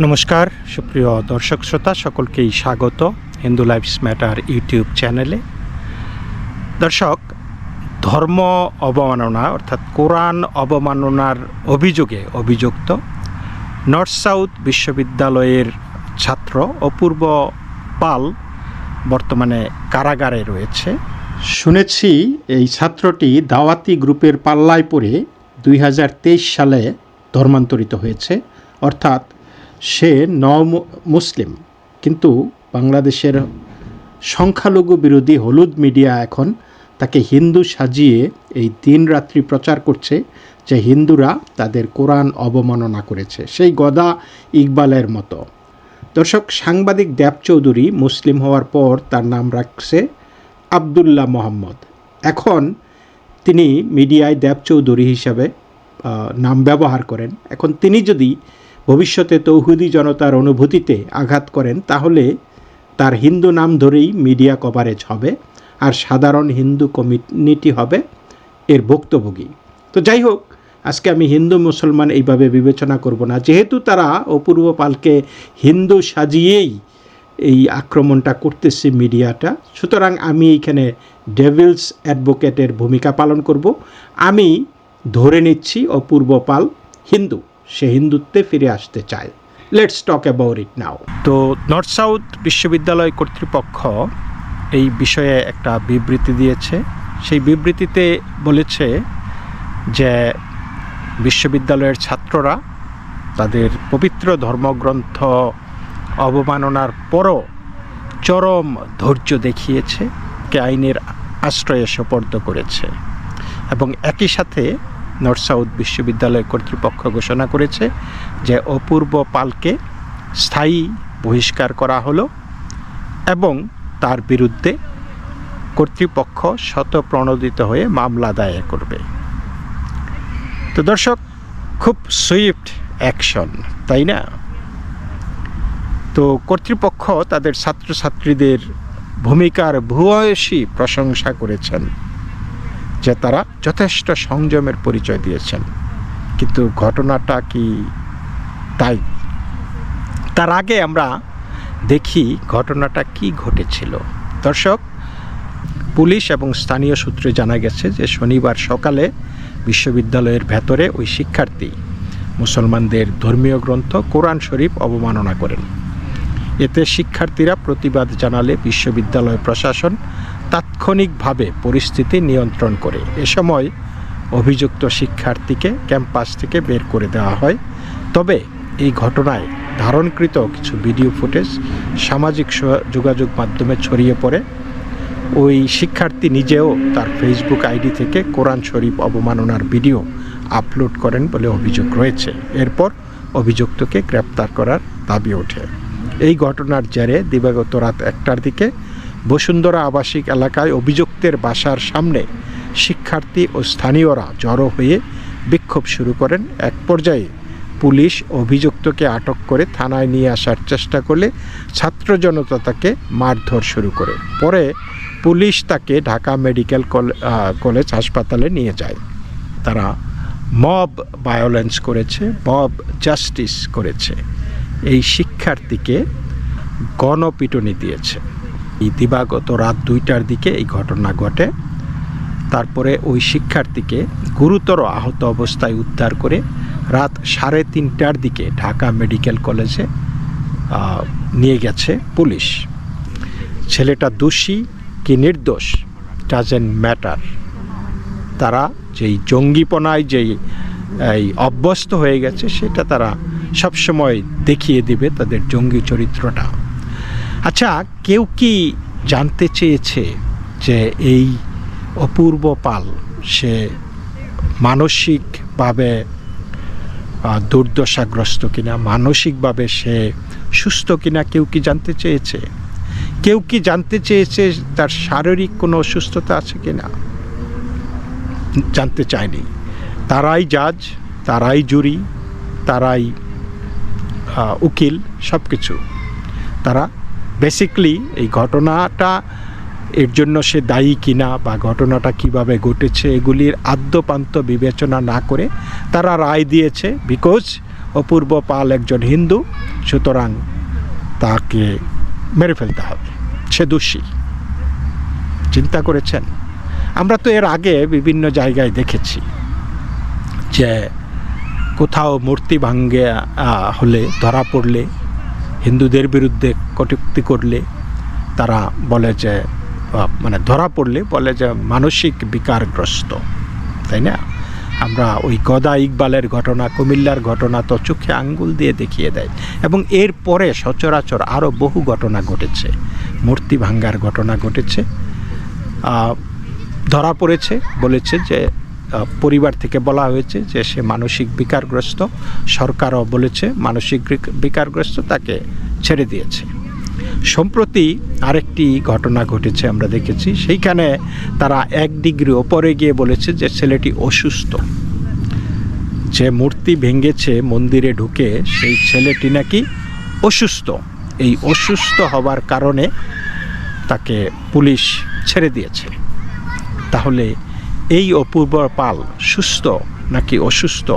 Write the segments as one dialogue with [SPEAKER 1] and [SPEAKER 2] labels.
[SPEAKER 1] নমস্কার, সুপ্রিয় দর্শক শ্রোতা, সকলকেই স্বাগত হিন্দু লাইফস ম্যাটার ইউটিউব চ্যানেলে। দর্শক, ধর্ম অবমাননা, অর্থাৎ কোরআন অবমাননার অভিযোগে অভিযুক্ত নর্থ সাউথ বিশ্ববিদ্যালয়ের ছাত্র অপূর্ব পাল বর্তমানে কারাগারে রয়েছে। শুনেছি এই ছাত্রটি দাওয়াতি গ্রুপের পাল্লায় পড়ে দুই হাজার তেইশ সালে ধর্মান্তরিত হয়েছে, অর্থাৎ সে ন মুসলিম কিন্তু বাংলাদেশের সংখ্যালঘু বিরোধী হলুদ মিডিয়া এখন তাকে হিন্দু সাজিয়ে এই দিন রাত্রি প্রচার করছে যে হিন্দুরা তাদের কোরআন অবমাননা করেছে। সেই গদা ইকবালের মতো। দর্শক, সাংবাদিক দেব চৌধুরী মুসলিম হওয়ার পর তার নাম রাখছে আবদুল্লাহ মোহাম্মদ। এখন তিনি মিডিয়ায় দেব চৌধুরী হিসাবে নাম ব্যবহার করেন। এখন তিনি যদি ভবিষ্যতে তৌহুদি জনতার অনুভূতিতে আঘাত করেন, তাহলে তার হিন্দু নাম ধরেই মিডিয়া কভারেজ হবে আর সাধারণ হিন্দু কমিউনিটি হবে এর ভুক্তভোগী। তো যাই হোক, আজকে আমি হিন্দু মুসলমান এইভাবে বিবেচনা করব না। যেহেতু তারা অপূর্ব পালকে হিন্দু সাজিয়েই এই আক্রমণটা করতেছে মিডিয়াটা, সুতরাং আমি এইখানে ডেভিলস অ্যাডভোকেটের ভূমিকা পালন করব। আমি ধরে নিচ্ছি অপূর্ব পাল হিন্দু। সে হিন্দুত্বে ফিরে আসতে চায়। লেটস টক অ্যাবাউট ইট নাও তো নর্থ সাউথ বিশ্ববিদ্যালয় কর্তৃপক্ষ এই বিষয়ে একটা বিবৃতি দিয়েছে। সেই বিবৃতিতে বলেছে যে বিশ্ববিদ্যালয়ের ছাত্ররা তাদের পবিত্র ধর্মগ্রন্থ অবমাননার পরও চরম ধৈর্য দেখিয়েছে, কে আইনের আশ্রয়ে সোপর্দ করেছে। এবং একই সাথে নর্থ সাউথ বিশ্ববিদ্যালয় কর্তৃপক্ষ ঘোষণা করেছে যে অপূর্ব পালকে স্থায়ী বহিষ্কার করা হলো এবং তার বিরুদ্ধে কর্তৃপক্ষ শতপ্রণোদিত হয়ে মামলা দায়ের করবে। তো দর্শক, খুব সুইফট অ্যাকশন, তাই না? তো কর্তৃপক্ষ তাদের ছাত্রছাত্রীদের ভূমিকার ভূয়সী প্রশংসা করেছেন। যে তারা যথেষ্ট সংযমের পরিচয় দিয়েছেন। কিন্তু ঘটনাটা কি তাই? তার আগে আমরা দেখি ঘটনাটা কি ঘটেছিল। দর্শক, পুলিশ এবং স্থানীয় সূত্রে জানা গেছে যে শনিবার সকালে বিশ্ববিদ্যালয়ের ভেতরে ওই শিক্ষার্থী মুসলমানদের ধর্মীয় গ্রন্থ, কোরআন শরীফ অবমাননা করেন। এতে শিক্ষার্থীরা প্রতিবাদ জানালে বিশ্ববিদ্যালয় প্রশাসন তাৎক্ষণিকভাবে পরিস্থিতি নিয়ন্ত্রণ করে। এ সময় অভিযুক্ত শিক্ষার্থীকে ক্যাম্পাস থেকে বের করে দেওয়া হয়। তবে এই ঘটনায় ধারণকৃত কিছু ভিডিও ফুটেজ, সামাজিক যোগাযোগ মাধ্যমে ছড়িয়ে পড়ে। ওই শিক্ষার্থী নিজেও তার ফেসবুক আইডি থেকে কোরআন শরীফ অবমাননার ভিডিও আপলোড করেন বলে অভিযোগ রয়েছে। এরপর অভিযুক্তকে গ্রেপ্তার করার দাবি ওঠে। এই ঘটনার জেরে দিবাগত রাত একটার দিকে বসুন্ধরা আবাসিক এলাকায় অভিযুক্তের বাসার সামনে শিক্ষার্থী ও স্থানীয়রা জড়ো হয়ে বিক্ষোভ শুরু করেন এক পর্যায়ে। পুলিশ অভিযুক্তকে আটক করে থানায় নিয়ে আসার চেষ্টা করলে ছাত্র জনতা তাকে মারধর শুরু করে। পরে পুলিশ তাকে ঢাকা মেডিকেল কল- কলেজ হাসপাতালে নিয়ে যায়। তারা মব ভায়োলেন্স করেছে, মব জাস্টিস করেছে। এই শিক্ষার্থীকে গণপিটুনি দিয়েছে। এই দিবাগত রাত দুইটার দিকে এই ঘটনা ঘটে। তারপরে ওই শিক্ষার্থীকে গুরুতর আহত অবস্থায় উদ্ধার করে রাত সাড়ে তিনটার দিকে ঢাকা মেডিকেল কলেজে নিয়ে গেছে পুলিশ। ছেলেটা দোষী কি নির্দোষ, ডাজেন্ট ম্যাটার। তারা যেই জঙ্গিপনায় যেই, এই অভ্যস্ত হয়ে গেছে, সেটা তারা সবসময় দেখিয়ে দিবে তাদের জঙ্গি চরিত্রটা। আচ্ছা কেউ কি জানতে চেয়েছে যে এই অপূর্ব পাল সে মানসিকভাবে দুর্দশাগ্রস্ত কিনা, মানসিকভাবে সে সুস্থ কিনা কেউ কি জানতে চেয়েছে? কেউ কি জানতে চেয়েছে তার শারীরিক কোনো অসুস্থতা আছে কিনা? জানতে চায়নি। তারাই জাজ, তারাই জুরি, তারাই উকিল সব কিছু তারা বেসিকলি এই ঘটনাটা এর জন্য সে দায়ী কিনা বা ঘটনাটা কীভাবে ঘটেছে, এগুলির আদ্যপান্ত বিবেচনা না করে তারা রায় দিয়েছে বিকজ অপূর্ব পাল একজন হিন্দু, সুতরাং তাকে মেরে ফেলতে হবে। সে দোষী। চিন্তা করেছেন? আমরা তো এর আগে বিভিন্ন জায়গায় দেখেছি যে কোথাও মূর্তি ভাঙ্গে হলে, ধরা পড়লে হিন্দুদের বিরুদ্ধে কটুক্তি করলে তারা বলে যে মানে ধরা পড়লে বলে যে মানসিক বিকারগ্রস্ত, তাই না? আমরা ওই গদা ইকবালের ঘটনা, কুমিল্লার ঘটনা তো চোখে আঙ্গুল দিয়ে দেখিয়ে দেয়। এবং এর পরে সচরাচর আরও বহু ঘটনা ঘটেছে। মূর্তি ভাঙ্গার ঘটনা ঘটেছে। ধরা পড়েছে, বলেছে যে পরিবার থেকে বলা হয়েছে যে সে মানসিক বিকারগ্রস্ত। সরকারও বলেছে মানসিক বিকারগ্রস্ত তাকে ছেড়ে দিয়েছে। সম্প্রতি আরেকটি ঘটনা ঘটেছে আমরা দেখেছি। সেইখানে তারা এক ডিগ্রি ওপরে গিয়ে বলেছে যে ছেলেটি অসুস্থ। যে মূর্তি ভেঙেছে মন্দিরে ঢুকে সেই ছেলেটি নাকি অসুস্থ। এই অসুস্থ হবার কারণে তাকে পুলিশ ছেড়ে দিয়েছে। তাহলে এই অপূর্ব পাল সুস্থ নাকি অসুস্থ?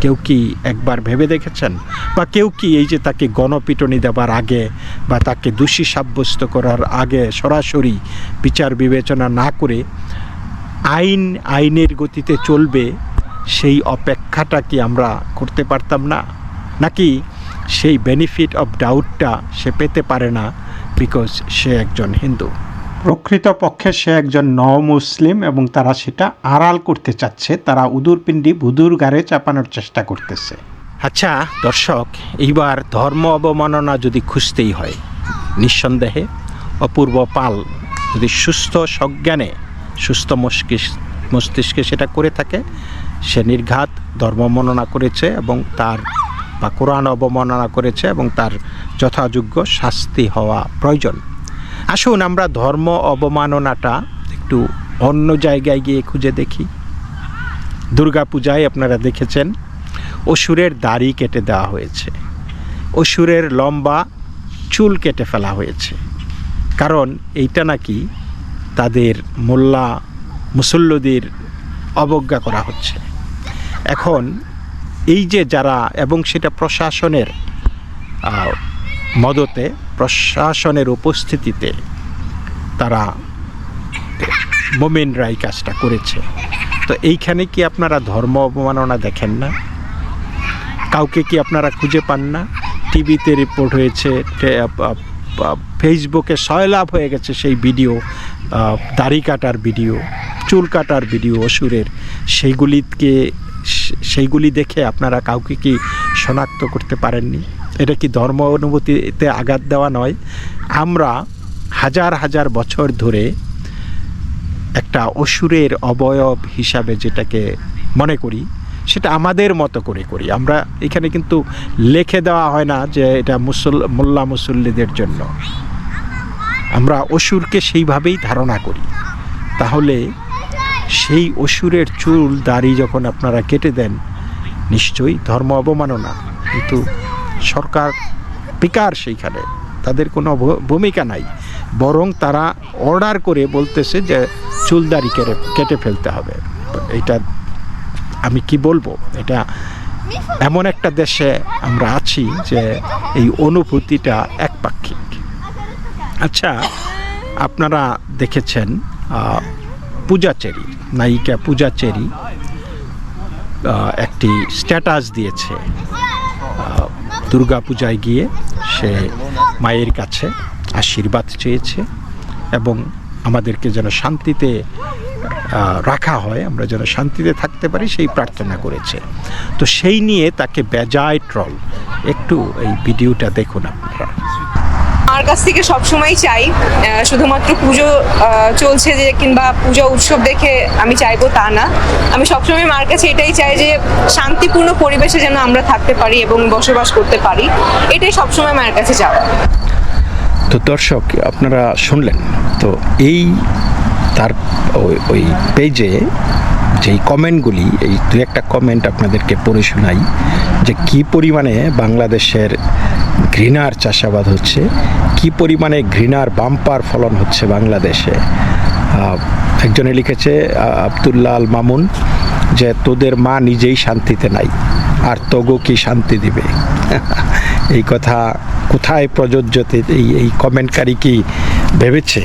[SPEAKER 1] কেউ কি একবার ভেবে দেখেছেন? বা কেউ কি এই যে তাকে গণপিটনি দেবার আগে বা তাকে দোষী সাব্যস্ত করার আগে সরাসরি বিচার বিবেচনা না করে আইন আইনের গতিতে চলবে, সেই অপেক্ষাটা কি আমরা করতে পারতাম না? নাকি সেই বেনিফিট অফ ডাউটটা সে পেতে পারে না বিকজ সে একজন হিন্দু? প্রকৃতপক্ষে সে একজন ন মুসলিম এবং তারা সেটা আড়াল করতে চাচ্ছে। তারা উদুরপিণ্ডি বুদুর গাড়ে চাপানোর চেষ্টা করতেছে। আচ্ছা দর্শক, এইবার ধর্ম অবমাননা যদি খুঁজতেই হয়, নিঃসন্দেহে অপূর্ব পাল যদি সুস্থ সজ্ঞানে, সুস্থ মস্তিষ্ক, মস্তিষ্কে সেটা করে থাকে, সে নির্ঘাত ধর্ম মননা করেছে এবং তার বা কোরআন অবমাননা করেছে এবং তার যথাযোগ্য শাস্তি হওয়া প্রয়োজন। আসুন আমরা ধর্ম অবমাননাটা একটু অন্য জায়গায় গিয়ে খুঁজে দেখি। দুর্গাপূজায় আপনারা দেখেছেন, অসুরের দাড়ি কেটে দেওয়া হয়েছে। অসুরের লম্বা চুল কেটে ফেলা হয়েছে। কারণ এইটা নাকি তাদের মোল্লা মুসল্লদের অবজ্ঞা করা হচ্ছে। এখন এই যে যারা, এবং সেটা প্রশাসনের মদতে প্রশাসনের উপস্থিতিতে তারা মোমেনরা এই কাজটা করেছে। তো এইখানে কি আপনারা ধর্ম অবমাননা দেখেন না? কাউকে কি আপনারা খুঁজে পান না? টিভিতে রিপোর্ট হয়েছে ফেসবুকে সয়লাভ হয়ে গেছে সেই ভিডিও দাড়ি কাটার ভিডিও, চুল কাটার ভিডিও, অসুরের। সেইগুলিকে সেইগুলি দেখে আপনারা কাউকে কি শনাক্ত করতে পারেননি? এটা কি ধর্ম অনুভূতিতে আঘাত দেওয়া নয়? আমরা হাজার হাজার বছর ধরে একটা অসুরের অবয়ব হিসাবে যেটাকে মনে করি, সেটা আমাদের মতো করে করি। আমরা এখানে কিন্তু লেখে দেওয়া হয় না যে এটা মুসল, মোল্লা মুসল্লিদের জন্য। আমরা অসুরকে সেইভাবেই ধারণা করি। তাহলে সেই অসুরের চুল, দাড়ি যখন আপনারা কেটে দেন, নিশ্চয়ই ধর্ম অবমাননা। কিন্তু সরকার বেকার সেইখানে। তাদের কোনো ভূমিকা নাই। বরং তারা অর্ডার করে বলতেছে যে চুল দাড়ি কেটে কেটে ফেলতে হবে। এটা আমি কি বলব? এটা এমন একটা দেশে আমরা আছি যে এই অনুভূতিটা একপাক্ষিক। আচ্ছা আপনারা দেখেছেন আহ, পূজা চেরি নায়িকা পূজা চেরি একটি স্ট্যাটাস দিয়েছে। দুর্গা পূজায় গিয়ে সে মায়ের কাছে আশীর্বাদ চেয়েছে এবং আমাদেরকে যেন শান্তিতে রাখা হয়, আমরা যেন শান্তিতে থাকতে পারি সেই প্রার্থনা করেছে। তো সেই নিয়ে তাকে বেজায় ট্রল। একটু এই ভিডিওটা দেখুন আপনারা।
[SPEAKER 2] আমার কাছ থেকে সবসময় চাই শুধুমাত্র পুজো চলছে যে কিংবা পূজা উৎসব দেখে আমি চাইব তা না। আমি সবসময় মার কাছে এটাই চাই যে শান্তিপূর্ণ পরিবেশে যেন আমরা থাকতে পারি এবং বসবাস করতে পারি। এটাই সবসময় মায়ের কাছে চাওয়া।
[SPEAKER 1] তো দর্শক, আপনারা শুনলেন, তো এই তার ওই- ওই পেজে যেই কমেন্টগুলি এই দু একটা কমেন্ট আপনাদেরকে পড়ে শোনাই যে কি পরিমাণে বাংলাদেশের ঘৃণার চাষাবাদ হচ্ছে, কি পরিমাণে ঘৃণার বাম্পার ফলন হচ্ছে বাংলাদেশে? একজনে লিখেছে আব্দুল্লাহ আল মামুন, যে তোদের মা নিজেই শান্তিতে নাই, আর তগো কি শান্তি দিবে? এই কথা কোথায় প্রযোজ্য এই এই কমেন্টকারী কি ভেবেছে?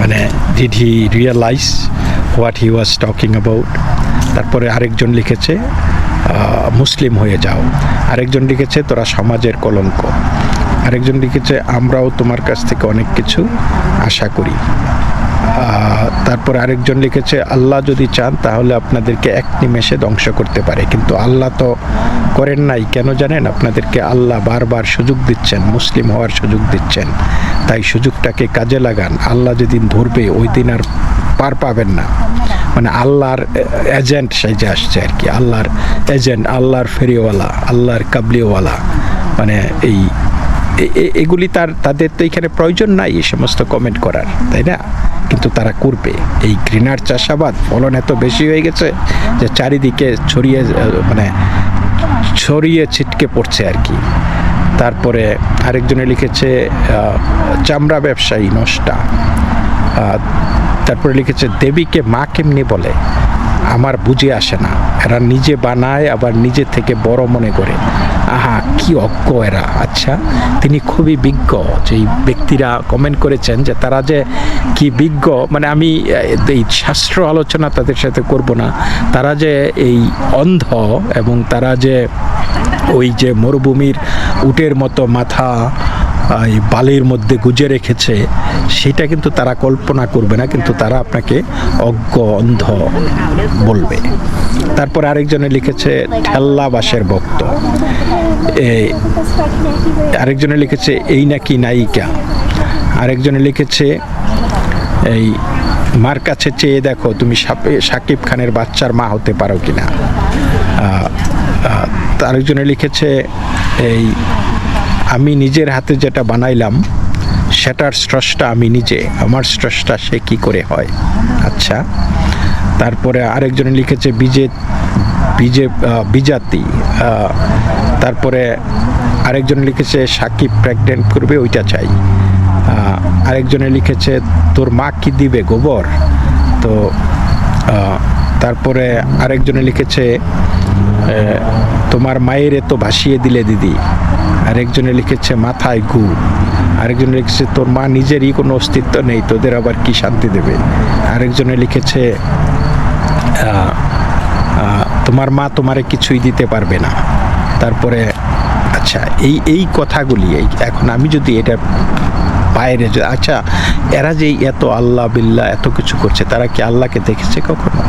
[SPEAKER 1] মানে did he realise what he was talking about তারপরে আরেকজন লিখেছে মুসলিম হয়ে যাও। আরেকজন লিখেছে, তোরা সমাজের কলঙ্ক। আরেকজন লিখেছে, আমরাও তোমার কাছ থেকে অনেক কিছু আশা করি। তারপরে আরেকজন লিখেছে, আল্লাহ যদি চান, তাহলে আপনাদেরকে এক নিমেষে ধ্বংস করতে পারে। কিন্তু আল্লাহ তো করেন নাই। কেন জানেন? আপনাদেরকে আল্লাহ বারবার সুযোগ দিচ্ছেন, মুসলিম হওয়ার সুযোগ দিচ্ছেন। তাই সুযোগটাকে কাজে লাগান। আল্লাহ যেদিন ধরবে, ওই দিন আর পার পাবেন না। মানে আল্লাহর এজেন্ট সেজে আসছে আর কি। আল্লাহর এজেন্ট আল্লাহর ফেরিওয়ালা, আল্লাহর কাবলিওয়ালা। মানে এই এগুলি তার, তাদের তো এখানে প্রয়োজন নাই এই সমস্ত কমেন্ট করার, তাই না? কিন্তু তারা করবে। এই গ্রিনার চাষাবাদ ফলন এত বেশি হয়ে গেছে যে চারিদিকে ছড়িয়ে মানে ছড়িয়ে ছিটকে পড়ছে আর কি। তারপরে আরেকজনে লিখেছে চামড়া ব্যবসায়ী নষ্টা। তারপরে লিখেছে, দেবীকে মা কেমনি বলে? আমার বুঝে আসে না। এরা নিজে বানায়, আবার নিজে থেকে বড় মনে করে। আহা, কি অজ্ঞ এরা। আচ্ছা তিনি খুবই বিজ্ঞ। যেই ব্যক্তিরা কমেন্ট করেছেন যে তারা যে কি বিজ্ঞ মানে আমি, এই শাস্ত্র আলোচনা তাদের সাথে করব না। তারা যে এই অন্ধ এবং তারা যে ওই যে মরুভূমির উটের মতো মাথা এই বালির মধ্যে গুজে রেখেছে, সেটা কিন্তু তারা কল্পনা করবে না, কিন্তু তারা আপনাকে অজ্ঞ, অন্ধ বলবে। তারপর আরেকজনে লিখেছে, ঠেল্লা বাসের ভক্ত। আরেকজনে লিখেছে, এই নাকি নায়িকা? আরেকজনে লিখেছে, এই, মার কাছে চেয়ে দেখো, তুমি সাকিব খানের বাচ্চার মা হতে পারো কিনা? আরেকজনে লিখেছে, এই আমি নিজের হাতে যেটা বানাইলাম, সেটার স্রষ্টা আমি নিজে। আমার স্রষ্টা সে কি করে হয়? আচ্ছা তারপরে আরেকজনে লিখেছে বিজে বিজে বিজাতি তারপরে আরেকজন লিখেছে সাকিব প্রেগনেন্ট করবে, ওইটা চাই। আরেকজনে লিখেছে তোর মা কি দিবে গোবর? তো তারপরে আরেকজনে লিখেছে তোমার মায়ের তো ভাসিয়ে দিলে দিদি। আরেকজনে লিখেছে, মাথায় গু। আরেকজনে লিখেছে, তোর মা নিজেরই কোনো অস্তিত্ব নেই, তোদের আবার কি শান্তি দেবে? আরেকজনে লিখেছে তোমার মা তোমারে কিছুই দিতে পারবে না। তারপরে আচ্ছা এই এই কথাগুলি, এই, এখন আমি যদি এটা বাইরে আচ্ছা এরা যে এত আল্লাহ বিল্লাহ এত কিছু করছে, তারা কি আল্লাহকে দেখেছে কখনো?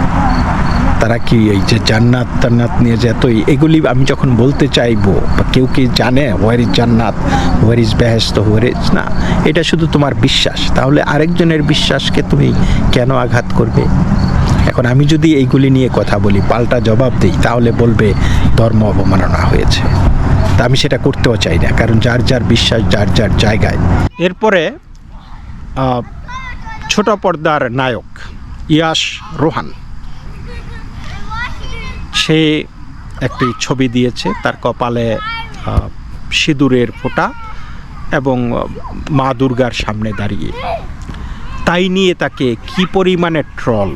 [SPEAKER 1] তারা কি এই যে জান্নাত টান্নাত নিয়ে যে এতই এগুলি আমি যখন বলতে চাইব, বা কেউ কি জানে হোয়ার ইজ জান্নাত হোয়ার ইজ বেহেস্ত হোয়ার ইজ না? এটা শুধু তোমার বিশ্বাস। তাহলে আরেকজনের বিশ্বাসকে তুমি কেন আঘাত করবে? এখন আমি যদি এইগুলি নিয়ে কথা বলি, পাল্টা জবাব দিই, তাহলে বলবে ধর্ম অবমাননা হয়েছে। তা আমি সেটা করতেও চাই না, কারণ যার যার বিশ্বাস, যার যার জায়গায়। এরপরে ছোট পর্দার নায়ক ইয়াশ রোহান। সে একটি ছবি দিয়েছে, তার কপালে সিঁদুরের ফোঁটা এবং মা দুর্গার সামনে দাঁড়িয়ে। তাই নিয়ে তাকে কি পরিমাণে ট্রল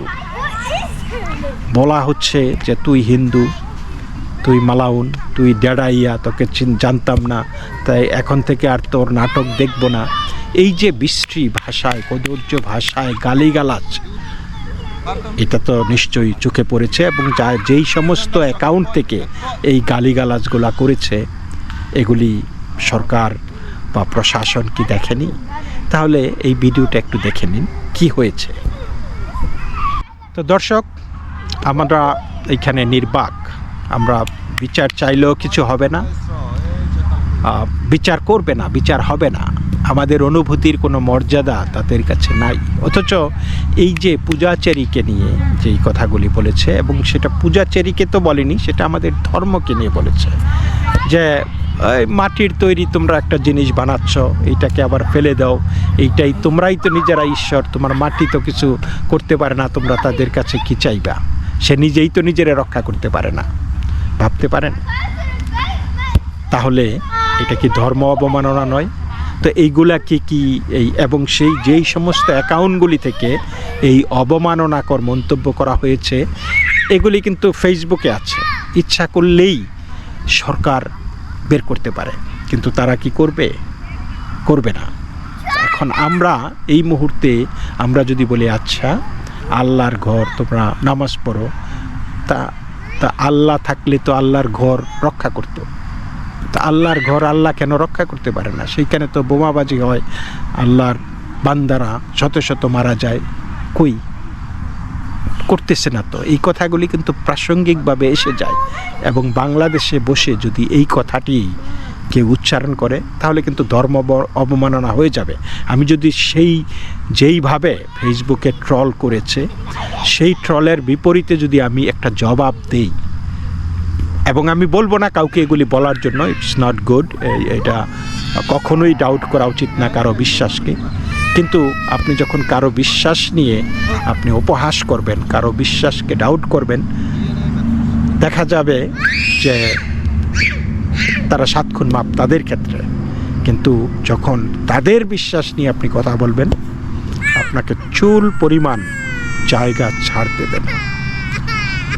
[SPEAKER 1] বলা হচ্ছে যে, তুই হিন্দু, তুই মালাউন, তুই ডেড়াইয়া, তোকে জানতাম না, তাই এখন থেকে আর তোর নাটক দেখব না। এই যে বৃষ্টি ভাষায় কদর্য ভাষায় গালিগালাজ এটা তো নিশ্চয়ই চোখে পড়েছে এবং যা যেই সমস্ত অ্যাকাউন্ট থেকে এই গালিগালাজগুলা করেছে, এগুলি সরকার বা প্রশাসন কি দেখেনি? তাহলে এই ভিডিওটা একটু দেখে নিন, কি হয়েছে? তো দর্শক, আমরা এইখানে নির্বাক। আমরা বিচার চাইলেও কিছু হবে না। বিচার করবে না, বিচার হবে না। আমাদের অনুভূতির কোনো মর্যাদা তাদের কাছে নাই। অথচ এই যে পূজাচেরিকে নিয়ে যেই কথাগুলি বলেছে এবং সেটা পূজাচেরিকে তো বলেনি, সেটা আমাদের ধর্মকে নিয়ে বলেছে। যে মাটির তৈরি তোমরা একটা জিনিস বানাচ্ছ, এইটাকে আবার ফেলে দাও, এইটাই তোমরাই তো নিজেরা ঈশ্বর, তোমার মাটি তো কিছু করতে পারে না, তোমরা তাদের কাছে কি চাইবা? সে নিজেই তো নিজেরা রক্ষা করতে পারে না। ভাবতে পারেন? তাহলে এটা কি ধর্ম অবমাননা নয়? তো এইগুলা কি কি এই এবং সেই যেই সমস্ত অ্যাকাউন্টগুলি থেকে এই অবমাননাকর মন্তব্য করা হয়েছে, এগুলি কিন্তু ফেসবুকে আছে। ইচ্ছা করলেই সরকার বের করতে পারে, কিন্তু তারা কি করবে? করবে না। এখন আমরা এই মুহূর্তে আমরা যদি বলি আচ্ছা আল্লাহর ঘর তোমরা নামাজ পড়ো। তা তা আল্লাহ থাকলে তো আল্লাহর ঘর রক্ষা করতো। তা আল্লাহর ঘর আল্লাহ কেন রক্ষা করতে পারে না? সেইখানে তো বোমাবাজি হয়, আল্লাহর বান্দারা শত শত মারা যায়। কই? করতেছে না তো। এই কথাগুলি কিন্তু প্রাসঙ্গিকভাবে এসে যায় এবং বাংলাদেশে বসে যদি এই কথাটি কেউ উচ্চারণ করে, তাহলে কিন্তু ধর্ম অবমাননা হয়ে যাবে। আমি যদি সেই, যেইভাবে ফেসবুকে ট্রল করেছে, সেই ট্রলের বিপরীতে যদি আমি একটা জবাব দেই এবং আমি বলব না কাউকে এগুলি বলার জন্য ইটস নট গুড এটা কখনোই ডাউট করা উচিত না কারও বিশ্বাসকে। কিন্তু আপনি যখন কারও বিশ্বাস নিয়ে আপনি উপহাস করবেন, কারও বিশ্বাসকে ডাউট করবেন, দেখা যাবে যে তারা সাত খুন মাপ তাদের ক্ষেত্রে। কিন্তু যখন তাদের বিশ্বাস নিয়ে আপনি কথা বলবেন, আপনাকে চুল পরিমাণ জায়গা ছাড় দেবেন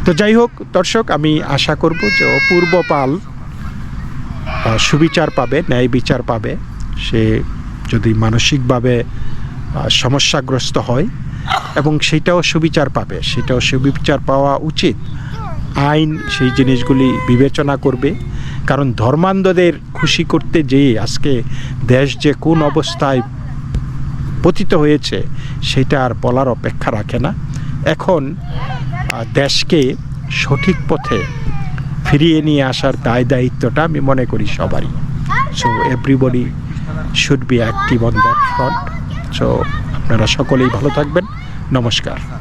[SPEAKER 1] তো যাই হোক, দর্শক, আমি আশা করব যে অপূর্ব পাল সুবিচার পাবে, ন্যায় বিচার পাবে। সে যদি মানসিকভাবে সমস্যাগ্রস্ত হয় এবং সেটাও সুবিচার পাবে, সেটাও সুবিচার পাওয়া উচিত। আইন সেই জিনিসগুলি বিবেচনা করবে। কারণ ধর্মান্ধদের খুশি করতে যেয়ে আজকে দেশ যে কোন অবস্থায় পতিত হয়েছে, সেটা আর বলার অপেক্ষা রাখে না। এখন দেশকে সঠিক পথে ফিরিয়ে নিয়ে আসার দায় দায়িত্বটা আমি মনে করি সবারই। So everybody should be active on that front so আপনারা সকলেই ভালো থাকবেন। নমস্কার।